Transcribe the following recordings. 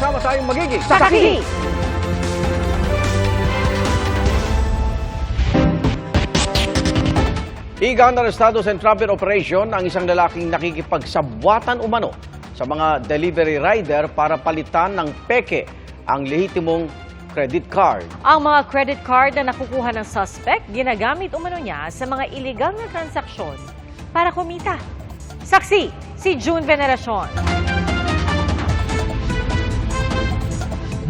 Sama-sama tayong magiging Saksi! Igan arestado sa entrapment operation ang isang lalaking nakikipagsabwatan umano sa mga delivery rider para palitan ng peke ang lehitimong credit card. Ang mga credit card na nakukuha ng suspect, ginagamit umano niya sa mga illegal na transaksyon para kumita. Saksi, si June Veneracion.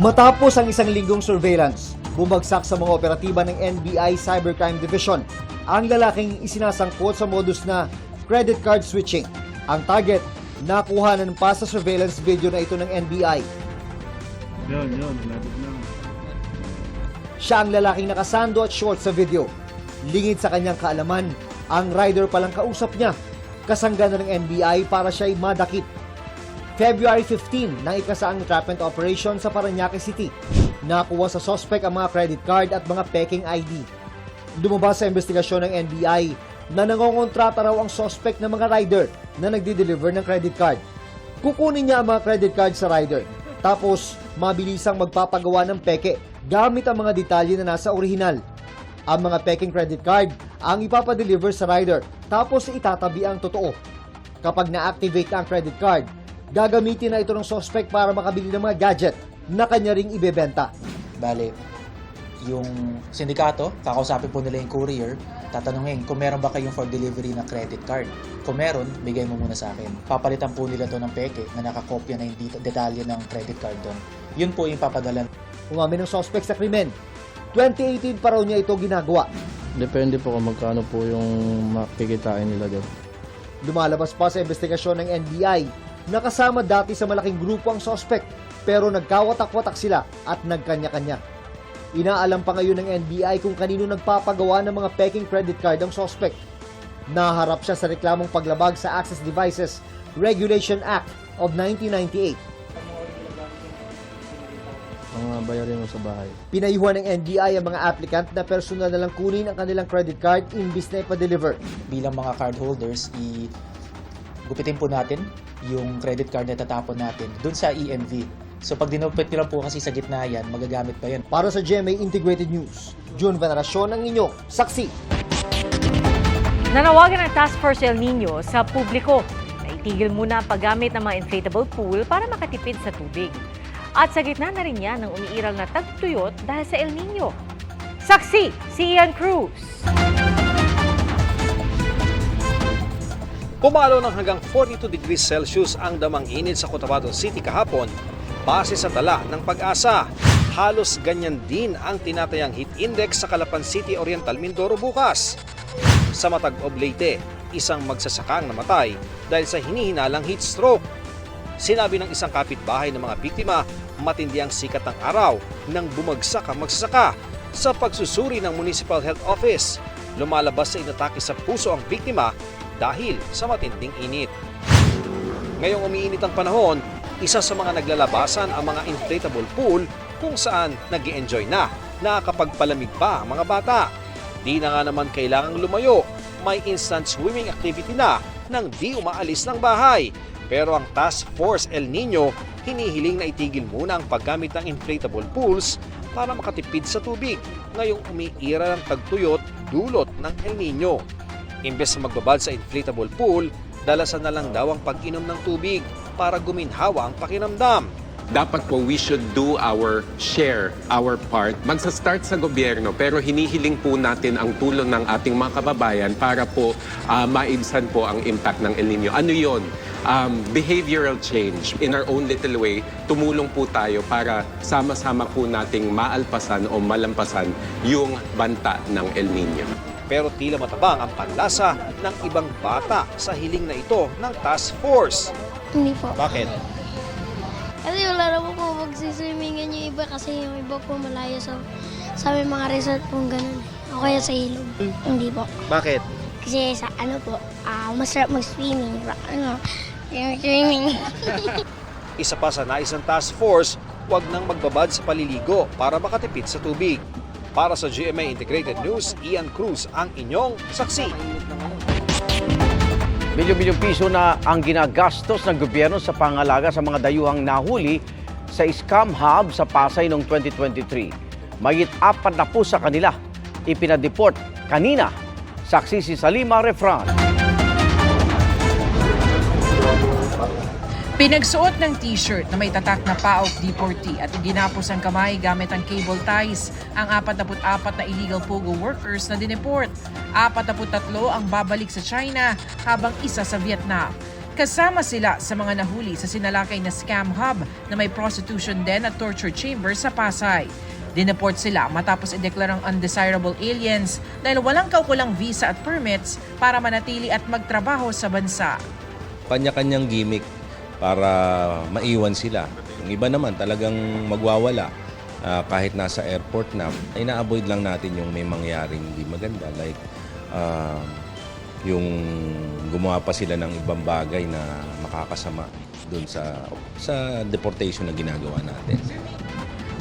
Matapos ang isang linggong surveillance, bumagsak sa mga operatiba ng NBI Cybercrime Division ang lalaking isinasangkot sa modus na credit card switching. Ang target, nakuhanan pa sa surveillance video na ito ng NBI. Yun, yun, labit na. Siya ang lalaking nakasando at short sa video. Lingid sa kanyang kaalaman, ang rider palang kausap niya. Kasangga na ng NBI para siya ay madakip. February 15 nang ikasaang entrapment operation sa Paranaque City. Nakuha sa suspect ang mga credit card at mga peking ID. Lumabas sa investigasyon ng NBI na nangongontrata raw ang suspect ng mga rider na nagdi-deliver ng credit card. Kukunin niya ang mga credit card sa rider. Tapos, mabilisang magpapagawa ng peke gamit ang mga detalye na nasa orihinal. Ang mga peking credit card ang ipapadeliver sa rider tapos itatabi ang totoo. Kapag na-activate na ang credit card, gagamitin na ito ng suspect para makabili ng mga gadget na kanya ring ibebenta. Bale, yung sindikato, kakausapin po nila yung courier, tatanungin kung meron ba kayong for delivery na credit card. Kung meron, bigay mo muna sa akin. Papalitan po nila to ng peke na nakakopya na yung det- detalye ng credit card doon. Yun po yung papadala. Umamin ng suspect sa krimen. 2018 pa raw niya ito ginagawa. Depende po kung magkano po yung makikitain nila doon. Lumalabas pa sa investigasyon ng NBI na kasama dati sa malaking grupo ang suspect pero nagkawatak-watak sila at nagkanya-kanya. Inaalam pa ngayon ng NBI kung kanino nagpapagawa ng mga peking credit card ang suspect. Naharap siya sa reklamong paglabag sa Access Devices Regulation Act of 1998. Mga bayarin mo sa bahay. Pinayuhan ng NBI ang mga applicant na personal na lang kunin ang kanilang credit card imbis na ipa-deliver. Bilang mga card holders, i gupitin po natin yung credit card na tatapon natin doon sa EMV. So pag dinupit nyo lang po kasi sa gitna yan, magagamit pa yun. Para sa GMA Integrated News, June Veneracion ang inyong saksi. Nanawagan ng Task Force El Nino sa publiko na itigil muna ang paggamit ng mga inflatable pool para makatipid sa tubig. At sa gitna na rin yan ng umiiral na tagtuyot dahil sa El Nino. Saksi, si Ian Cruz. Pumalo ng hanggang 42 degrees Celsius ang damang init sa Cotabato City kahapon base sa tala ng pag-asa. Halos ganyan din ang tinatayang heat index sa Calapan City, Oriental Mindoro bukas. Sa Matag Oblate, isang magsasakang namatay dahil sa hinihinalang heat stroke. Sinabi ng isang kapitbahay ng mga biktima, matindi ang sikat ng araw nang bumagsak ang magsasaka. Sa pagsusuri ng Municipal Health Office, lumalabas sa inatake sa puso ang biktima dahil sa matinding init. Ngayong umiinit ang panahon, isa sa mga naglalabasan ang mga inflatable pool kung saan nag enjoy na, nakakapagpalamig pa ang mga bata. Di na nga naman kailangang lumayo, may instant swimming activity na nang di umaalis ng bahay. Pero ang Task Force El Nino hinihiling na itigil muna ang paggamit ng inflatable pools para makatipid sa tubig ngayong umiira ng tagtuyot dulot ng El Nino. Imbes na magbabad sa inflatable pool, dalasan na lang daw ang pag-inom ng tubig para guminhawa ang pakiramdam. dapat po we should do our share, our part. Magsa-start sa gobyerno pero hinihiling po natin ang tulong ng ating mga kababayan para po ah, maibsan po ang impact ng El Nino. Ano yon? Um, behavioral change. In our own little way, tumulong po tayo para sama-sama po nating maalpasan o malampasan yung banta ng El Nino. Pero tila matabang ang panlasa ng ibang bata sa hiling na ito ng task force. Hindi po. Bakit? Kasi wala naman po magsiswimmingan yung iba kasi yung iba po malayo sa sa may mga resort po ganun. O kaya sa ilog. Hindi po. Bakit? Kasi sa ano po, ah masarap mag-swimming. Ano, yung swimming. Isa pa sa nais ng task force, huwag nang magbabad sa paliligo para makatipid sa tubig. Para sa GMA Integrated News, Ian Cruz ang inyong saksi. Milyon-milyong piso na ang ginagastos ng gobyerno sa pangalaga sa mga dayuhang nahuli sa Scam Hub sa Pasay noong 2023. Mayit apat na po sa kanila ipinadeport kanina. Saksi si Salima Refran. Pinagsuot ng t-shirt na may tatak na PAOK deportee at ginapos ang kamay gamit ang cable ties ang 44 na illegal pogo workers na dineport. 43 ang babalik sa China habang isa sa Vietnam. Kasama sila sa mga nahuli sa sinalakay na scam hub na may prostitution den at torture chamber sa Pasay. Dineport sila matapos ideklarang undesirable aliens dahil walang kaukulang visa at permits para manatili at magtrabaho sa bansa. kanya-kanyang gimmick para maiwan sila. Yung iba naman talagang magwawala ah, kahit nasa airport na. Ina-avoid lang natin yung may mangyaring hindi maganda like ah, yung gumawa pa sila ng ibang bagay na makakasama doon sa sa deportation na ginagawa natin.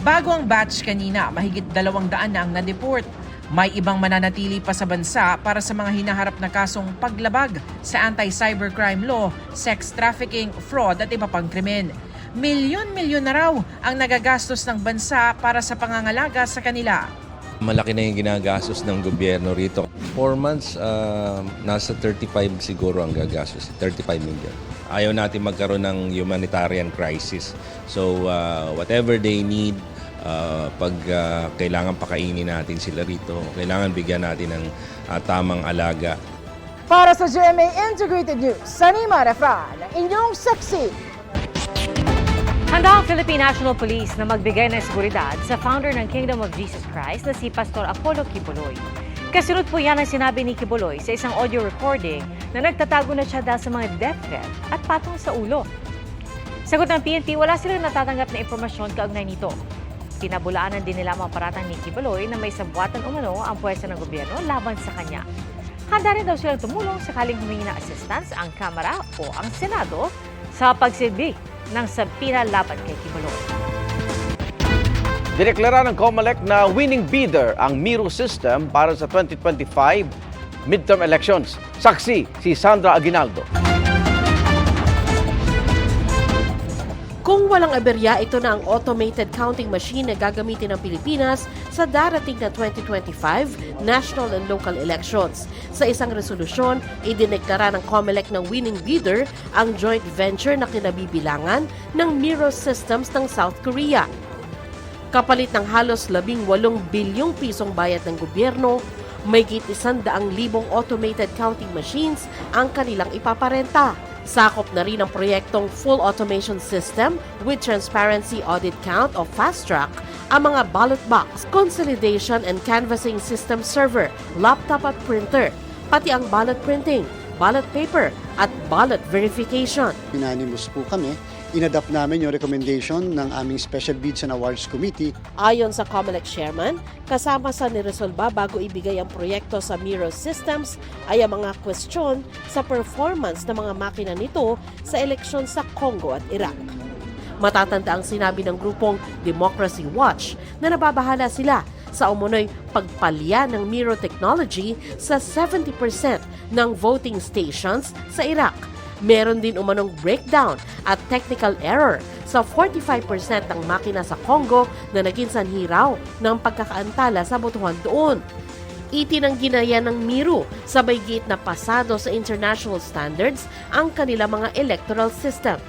Bago ang batch kanina, mahigit dalawang daan na ang na-deport. May ibang mananatili pa sa bansa para sa mga hinaharap na kasong paglabag sa anti-cybercrime law, sex trafficking, fraud at iba pang krimen. Milyon-milyon na raw ang nagagastos ng bansa para sa pangangalaga sa kanila. Malaki na yung ginagastos ng gobyerno rito. Four months, ah, nasa 35 siguro ang gagastos. 35 million. Ayaw natin magkaroon ng humanitarian crisis. So, ah, whatever they need, ah, pag ah, kailangan pakainin natin sila rito, kailangan bigyan natin ng ah, tamang alaga. Para sa GMA Integrated News, Sanima Refran, inyong saksi. Handa ang Philippine National Police na magbigay ng seguridad sa founder ng Kingdom of Jesus Christ na si Pastor Apollo Kibuloy. Kasunod po yan ang sinabi ni Kibuloy sa isang audio recording na nagtatago na siya dahil sa mga death threat at patong sa ulo. Sagot ng PNP, wala silang natatanggap na impormasyon kaugnay nito. Pinabulaanan din nila mga paratang ni Kibuloy na may sabwatan umano ang pwersa ng gobyerno laban sa kanya. Handa rin daw silang tumulong sakaling humingi ng assistance ang Kamara o ang Senado sa pagsilbi ng sabina laban kay Kibuloy. Dineklara ng COMELEC na winning bidder ang Miro system para sa 2025 midterm elections. Saksi si Sandra Aguinaldo. Kung walang aberya, ito na ang automated counting machine na gagamitin ng Pilipinas sa darating na 2025 national and local elections. Sa isang resolusyon, idineklara ng COMELEC ng winning bidder ang joint venture na kinabibilangan ng Miro Systems ng South Korea. Kapalit ng halos 18 bilyong pisong bayad ng gobyerno, may git isandaang libong automated counting machines ang kanilang ipaparenta. Sakop na rin ang proyektong full automation system with transparency audit count o fast track ang mga ballot box, consolidation and canvassing system server, laptop at printer, pati ang ballot printing, ballot paper at ballot verification. Unanimous po kami. Inadapt namin yung recommendation ng aming Special Bids and Awards Committee Ayon sa COMELEC chairman, kasama sa niresolba bago ibigay ang proyekto sa Miro Systems ay ang mga kwestiyon sa performance ng mga makina nito sa eleksyon sa Congo at Iraq. Matatanda ang sinabi ng grupong Democracy Watch na nababahala sila sa umunoy pagpalya ng Miro technology sa 70% ng voting stations sa Iraq. Meron din umanong breakdown at technical error sa 45% ng makina sa Congo na naging sanhi raw ng pagkakaantala sa botohan doon. Itinanggi na yan ng Miro sabay giit na pasado sa international standards ang kanila mga electoral system.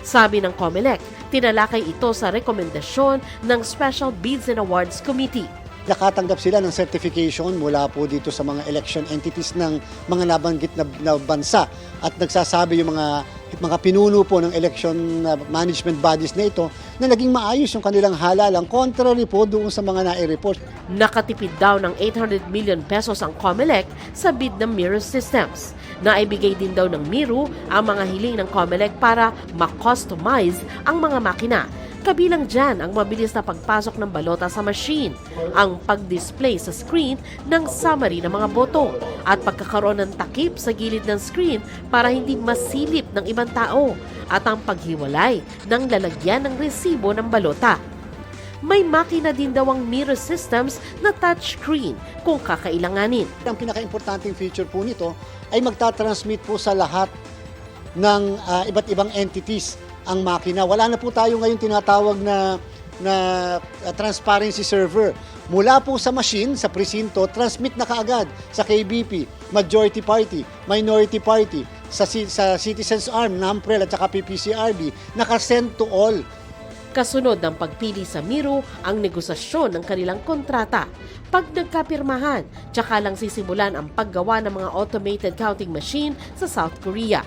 Sabi ng COMELEC, tinalakay ito sa rekomendasyon ng Special Bids and Awards Committee. Nakatanggap sila ng certification mula po dito sa mga election entities ng mga nabanggit na, na bansa at nagsasabi yung mga mga pinuno po ng election uh, management bodies na ito na naging maayos yung kanilang halalang contrary po doon sa mga nai-report. Nakatipid daw ng 800 million pesos ang COMELEC sa bid ng Miro Systems. Naibigay din daw ng Miro ang mga hiling ng COMELEC para ma-customize ang mga makina. Kabilang dyan ang mabilis na pagpasok ng balota sa machine, ang pag-display sa screen ng summary ng mga boto, at pagkakaroon ng takip sa gilid ng screen para hindi masilip ng ibang tao, at ang paghiwalay ng lalagyan ng resibo ng balota. May makina din daw ang mirror systems na touchscreen kung kakailanganin. Ang pinaka-importanting feature po nito ay magta-transmit po sa lahat ng ah, iba't ibang entities ang makina. Wala na po tayo ngayon tinatawag na na uh, transparency server. Mula po sa machine, sa presinto, transmit na kaagad sa KBP, majority party, minority party, sa, sa Citizens Arm, NAMPREL at saka PPCRB, nakasend to all. Kasunod ng pagpili sa Miro ang negosasyon ng kanilang kontrata. Pag nagkapirmahan, tsaka lang sisimulan ang paggawa ng mga automated counting machine sa South Korea.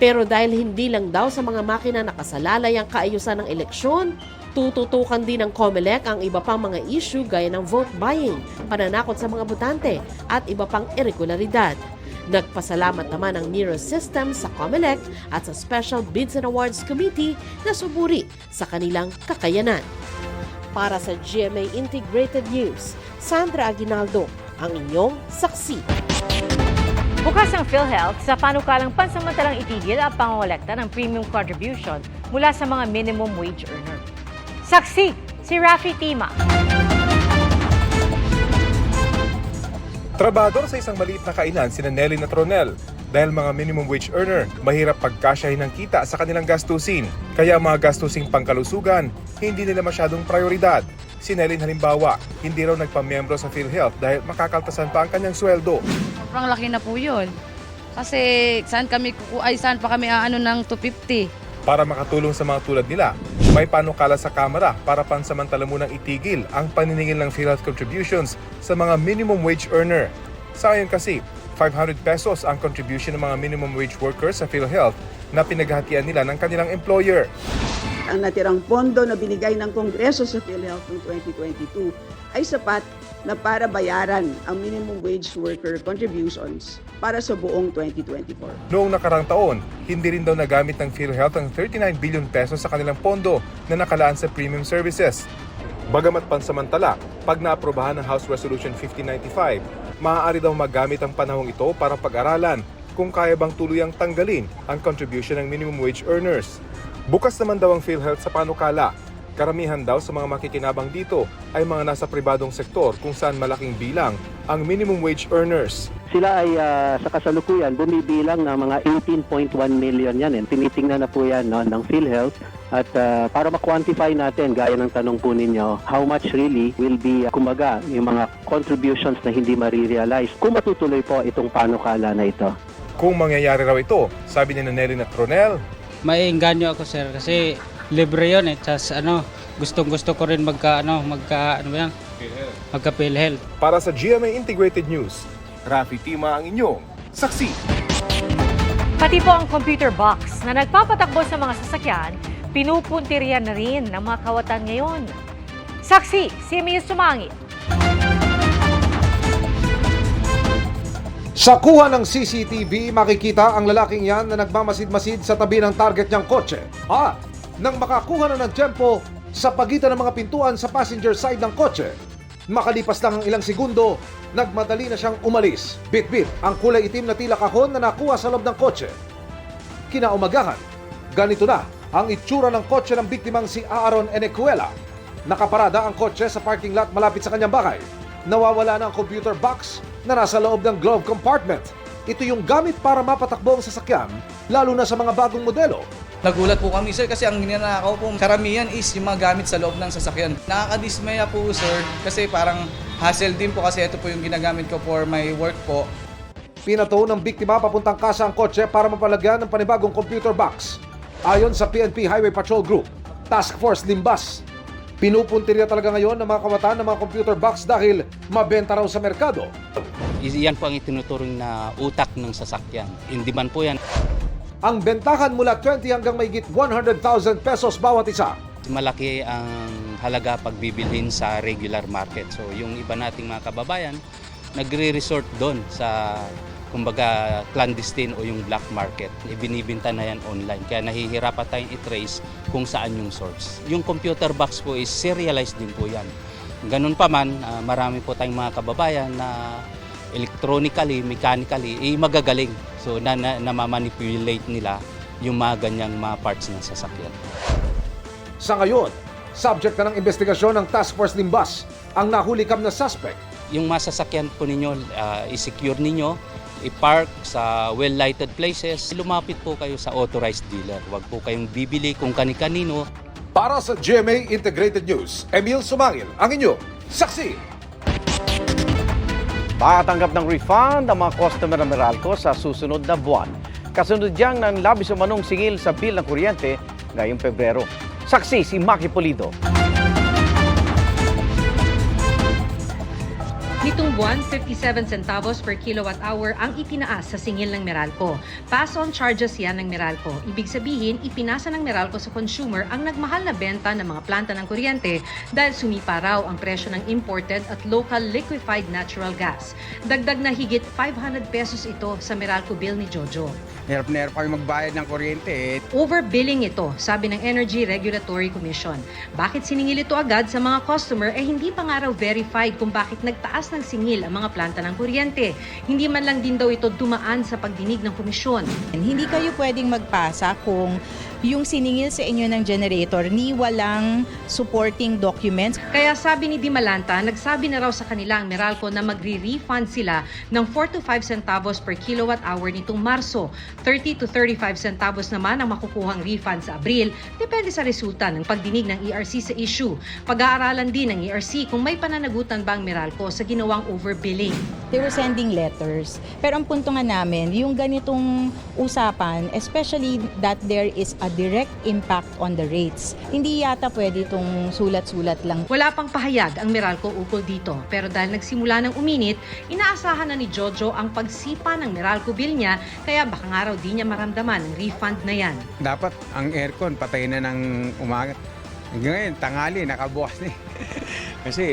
Pero dahil hindi lang daw sa mga makina nakasalalay ang kaayusan ng eleksyon, tututukan din ng COMELEC ang iba pang mga issue gaya ng vote buying, pananakot sa mga botante at iba pang irregularidad. Nagpasalamat naman ang Nero System sa COMELEC at sa Special Bids and Awards Committee na suburi sa kanilang kakayanan. Para sa GMA Integrated News, Sandra Aguinaldo, ang inyong saksi. Bukas ang PhilHealth sa panukalang pansamantalang itigil ang pangolekta ng premium contribution mula sa mga minimum wage earner. Saksi, si Rafi Tima. Trabador sa isang maliit na kainan si Nelly na Tronel. Dahil mga minimum wage earner, mahirap pagkasyahin ng kita sa kanilang gastusin. Kaya ang mga gastusing pangkalusugan, hindi nila masyadong prioridad. Si Nelly halimbawa, hindi raw nagpamiyembro sa PhilHealth dahil makakaltasan pa ang kanyang sweldo. Sobrang laki na po yun. Kasi saan kami ay saan pa kami aano ng 250. Para makatulong sa mga tulad nila, may panukala sa Kamara para pansamantala munang itigil ang paniningil ng PhilHealth contributions sa mga minimum wage earner. Sa ngayon kasi, 500 pesos ang contribution ng mga minimum wage workers sa PhilHealth na pinaghatian nila ng kanilang employer. Ang natirang pondo na binigay ng Kongreso sa PhilHealth noong 2022 ay sapat na para bayaran ang minimum wage worker contributions para sa buong 2024. Noong nakarang taon, hindi rin daw nagamit ng PhilHealth ang 39 billion pesos sa kanilang pondo na nakalaan sa premium services. Bagamat pansamantala, pag naaprobahan ng House Resolution 1595, maaari daw magamit ang panahong ito para pag-aralan kung kaya bang tuluyang tanggalin ang contribution ng minimum wage earners. Bukas naman daw ang PhilHealth sa panukala. Karamihan daw sa mga makikinabang dito ay mga nasa pribadong sektor kung saan malaking bilang ang minimum wage earners. Sila ay ah, sa kasalukuyan bumibilang ng mga 18.1 million yan. Eh. Tinitingnan na po yan no, ng PhilHealth at ah, para ma-quantify natin, gaya ng tanong po ninyo, how much really will be, ah, kumbaga, yung mga contributions na hindi marirealize kung matutuloy po itong panukala na ito. Kung mangyayari raw ito, sabi ni Nelly na Tronel, Maiinganyo ako sir kasi libre yon eh. Tapos ano, gustong gusto ko rin magka ano, magka ano ba yan? Magka PhilHealth. Para sa GMA Integrated News, Rafi Tima ang inyong saksi. Pati po ang computer box na nagpapatakbo sa mga sasakyan, pinupuntirya na rin ng mga kawatan ngayon. Saksi, si Emil Sumangit. Sa kuha ng CCTV, makikita ang lalaking yan na nagmamasid-masid sa tabi ng target niyang kotse. At nang makakuha na ng tempo sa pagitan ng mga pintuan sa passenger side ng kotse, makalipas lang ang ilang segundo, nagmadali na siyang umalis. Bit-bit ang kulay itim na tila kahon na nakuha sa loob ng kotse. Kinaumagahan, ganito na ang itsura ng kotse ng biktimang si Aaron Enecuela. Nakaparada ang kotse sa parking lot malapit sa kanyang bahay. Nawawala na ang computer box na nasa loob ng glove compartment. Ito yung gamit para mapatakbo ang sasakyan, lalo na sa mga bagong modelo. Nagulat po kami sir kasi ang ninanakaw po karamihan is yung mga gamit sa loob ng sasakyan. Nakakadismaya po sir kasi parang hassle din po kasi ito po yung ginagamit ko for my work po. Pinato ng biktima papuntang kasa ang kotse para mapalagyan ng panibagong computer box. Ayon sa PNP Highway Patrol Group, Task Force Limbas, pinupuntirya talaga ngayon ng mga kawatan ng mga computer box dahil mabenta raw sa merkado. Yan po ang itinuturing na utak ng sasakyan. In demand po yan. Ang bentahan mula 20 hanggang mahigit 100,000 pesos bawat isa. Malaki ang halaga pagbibilhin sa regular market. So yung iba nating mga kababayan, nagre-resort doon sa kumbaga clandestine o yung black market. Ibinibinta na yan online. Kaya nahihirapan tayong i-trace kung saan yung source. Yung computer box po is serialized din po yan. Ganun pa man, ah, marami po tayong mga kababayan na electronically, mechanically, eh, magagaling. So na, na, namamanipulate nila yung mga ganyang mga parts ng sasakyan. Sa ngayon, subject na ng investigasyon ng Task Force Limbas ang nahuli kam na suspect yung masasakyan po ninyo, ah, i-secure ninyo, i-park sa well-lighted places. Lumapit po kayo sa authorized dealer. Huwag po kayong bibili kung kani-kanino. Para sa GMA Integrated News, Emil Sumangil, ang inyo, saksi. Makatanggap ng refund ang mga customer ng Meralco sa susunod na buwan. Kasunod diyang ng labis umanong singil sa bill ng kuryente ngayong Pebrero. Saksi si Maki Polido. Nitong buwan, 57 centavos per kilowatt hour ang itinaas sa singil ng Meralco. Pass-on charges yan ng Meralco. Ibig sabihin, ipinasa ng Meralco sa consumer ang nagmahal na benta ng mga planta ng kuryente dahil sumipa raw ang presyo ng imported at local liquefied natural gas. Dagdag na higit 500 pesos ito sa Meralco bill ni Jojo. Hirap na hirap kami magbayad ng kuryente eh. Overbilling ito, sabi ng Energy Regulatory Commission. Bakit siningil ito agad sa mga customer eh hindi pa nga raw verified kung bakit nagtaas ng singil ang mga planta ng kuryente. Hindi man lang din daw ito dumaan sa pagdinig ng komisyon. Hindi kayo pwedeng magpasa kung yung siningil sa inyo ng generator ni walang supporting documents. Kaya sabi ni Dimalanta, nagsabi na raw sa kanila ang Meralco na magre-refund sila ng 4 to 5 centavos per kilowatt hour nitong Marso. 30 to 35 centavos naman ang makukuhang refund sa Abril, depende sa resulta ng pagdinig ng ERC sa issue. Pag-aaralan din ng ERC kung may pananagutan ba ang Meralco sa ginawang overbilling. They were sending letters. Pero ang punto nga namin, yung ganitong usapan, especially that there is a direct impact on the rates. Hindi yata pwede itong sulat-sulat lang. Wala pang pahayag ang Meralco ukol dito. Pero dahil nagsimula ng uminit, inaasahan na ni Jojo ang pagsipa ng Meralco bill niya, kaya baka nga raw di niya maramdaman ang refund na yan. Dapat ang aircon patay na ng umaga. Ngayon, tangali, nakabukas na eh. Kasi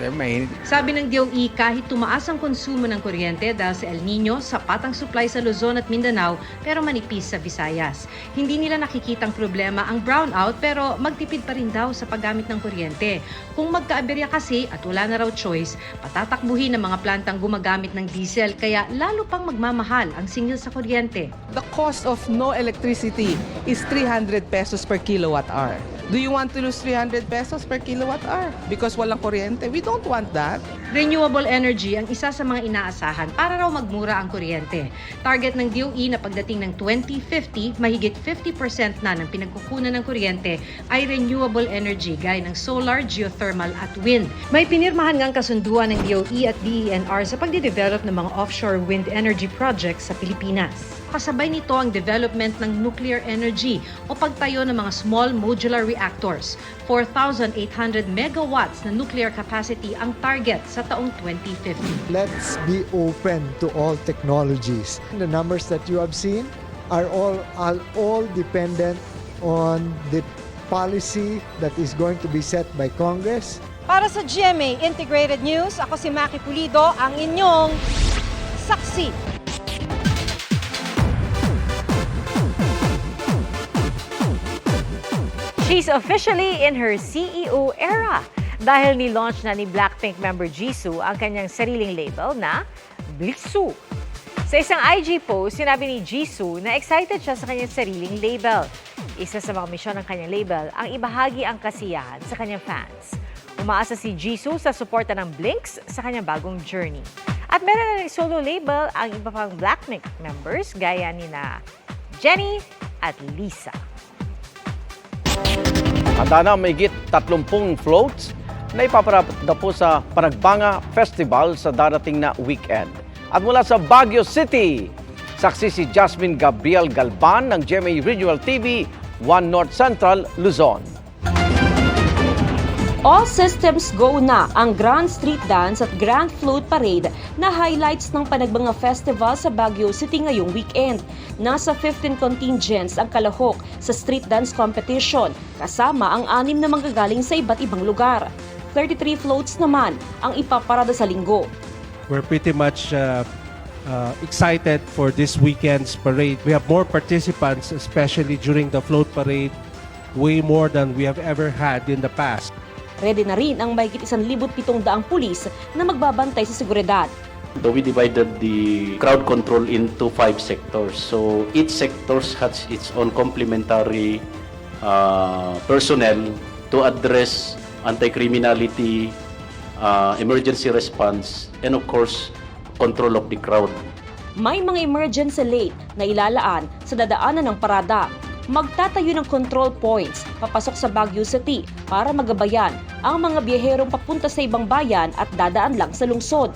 eh, mainit. Sabi ng DOE, kahit tumaas ang konsumo ng kuryente dahil sa El Nino, sapat ang supply sa Luzon at Mindanao pero manipis sa Visayas. Hindi nila nakikitang problema ang brownout pero magtipid pa rin daw sa paggamit ng kuryente. Kung magkaaberya kasi at wala na raw choice, patatakbuhin ng mga plantang gumagamit ng diesel kaya lalo pang magmamahal ang singil sa kuryente. The cost of no electricity is 300 pesos per kilowatt hour. Do you want to lose 300 pesos per kilowatt hour because walang kuryente? We don't want that. Renewable energy ang isa sa mga inaasahan para raw magmura ang kuryente. Target ng DOE na pagdating ng 2050, mahigit 50% na ng pinagkukunan ng kuryente ay renewable energy gaya ng solar, geothermal at wind. May pinirmahan ngang kasunduan ng DOE at DENR sa pagdidevelop ng mga offshore wind energy projects sa Pilipinas. Kasabay nito ang development ng nuclear energy o pagtayo ng mga small modular reactors. 4,800 megawatts na nuclear capacity ang target sa taong 2050. Let's be open to all technologies. The numbers that you have seen are all are all dependent on the policy that is going to be set by Congress. Para sa GMA Integrated News, ako si Maki Pulido, ang inyong saksi. She's officially in her CEO era dahil ni-launch na ni Blackpink member Jisoo ang kanyang sariling label na Blissoo. Sa isang IG post, sinabi ni Jisoo na excited siya sa kanyang sariling label. Isa sa mga misyon ng kanyang label ang ibahagi ang kasiyahan sa kanyang fans. Umaasa si Jisoo sa suporta ng Blinks sa kanyang bagong journey. At meron na rin solo label ang iba pang Blackpink members gaya ni na Jennie at Lisa. Handa na mahigit 30 floats na ipaparada po sa Panagbanga Festival sa darating na weekend. At mula sa Baguio City, saksi si Jasmine Gabriel Galban ng GMA Regional TV, 1 North Central, Luzon. All systems go na ang Grand Street Dance at Grand Float Parade na highlights ng Panagbanga Festival sa Baguio City ngayong weekend. Nasa 15 contingents ang kalahok sa street dance competition kasama ang anim na manggagaling sa iba't ibang lugar. 33 floats naman ang ipaparada sa linggo. We're pretty much uh, uh, excited for this weekend's parade. We have more participants, especially during the float parade, way more than we have ever had in the past. Ready na rin ang mahigit 1,700 pulis na magbabantay sa seguridad. So we divided the crowd control into five sectors. So each sector has its own complementary uh, personnel to address anti-criminality uh, emergency response, and of course, control of the crowd. May mga emergency lane na ilalaan sa dadaanan ng parada. Magtatayo ng control points papasok sa Baguio City para magabayan ang mga biyaherong papunta sa ibang bayan at dadaan lang sa lungsod.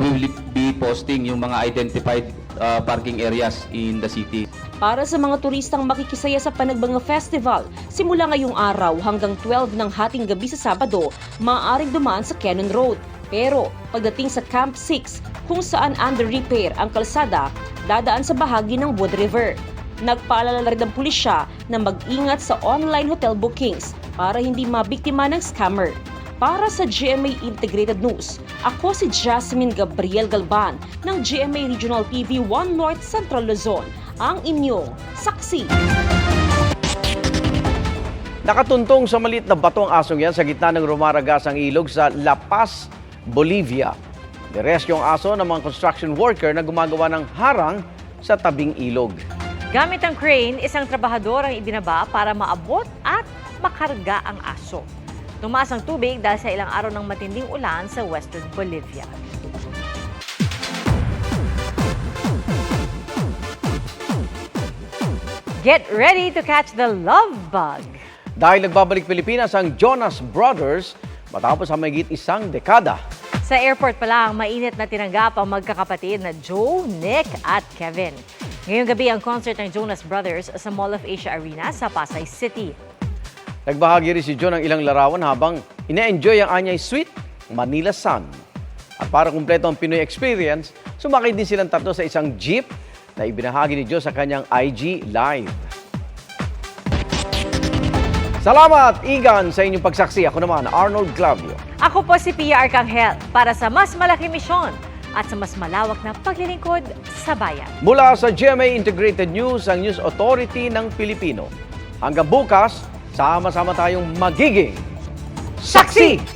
We will be posting yung mga identified uh, parking areas in the city. Para sa mga turistang makikisaya sa Panagbanga Festival, simula ngayong araw hanggang 12 ng hating gabi sa Sabado, maaaring dumaan sa Cannon Road. Pero pagdating sa Camp 6, kung saan under repair ang kalsada, dadaan sa bahagi ng Wood River. Nagpaalala rin ng pulisya na mag-ingat sa online hotel bookings para hindi mabiktima ng scammer. Para sa GMA Integrated News, ako si Jasmine Gabriel Galban ng GMA Regional TV 1 North Central Luzon, ang inyong saksi. Nakatuntong sa maliit na bato ang asong yan sa gitna ng rumaragas ang ilog sa La Paz, Bolivia. Nirescue ang aso ng mga construction worker na gumagawa ng harang sa tabing ilog. Gamit ang crane, isang trabahador ang ibinaba para maabot at makarga ang aso. Tumaas ang tubig dahil sa ilang araw ng matinding ulan sa western Bolivia. Get ready to catch the love bug. Dahil nagbabalik Pilipinas ang Jonas Brothers matapos ang mayigit isang dekada. Sa airport pa lang, mainit na tinanggap ang magkakapatid na Joe, Nick at Kevin. Ngayong gabi ang concert ng Jonas Brothers sa Mall of Asia Arena sa Pasay City. Nagbahagi rin si John ng ilang larawan habang ina-enjoy ang anyay sweet Manila Sun. At para kumpleto ang Pinoy experience, sumakay din silang tatlo sa isang jeep na ibinahagi ni Joe sa kanyang IG Live. Salamat, Igan, sa inyong pagsaksi. Ako naman, Arnold Glavio. Ako po si Pia Arcangel para sa mas malaking misyon at sa mas malawak na paglilingkod sa bayan. Mula sa GMA Integrated News, ang News Authority ng Pilipino. Hanggang bukas, sama-sama tayong magiging saksi!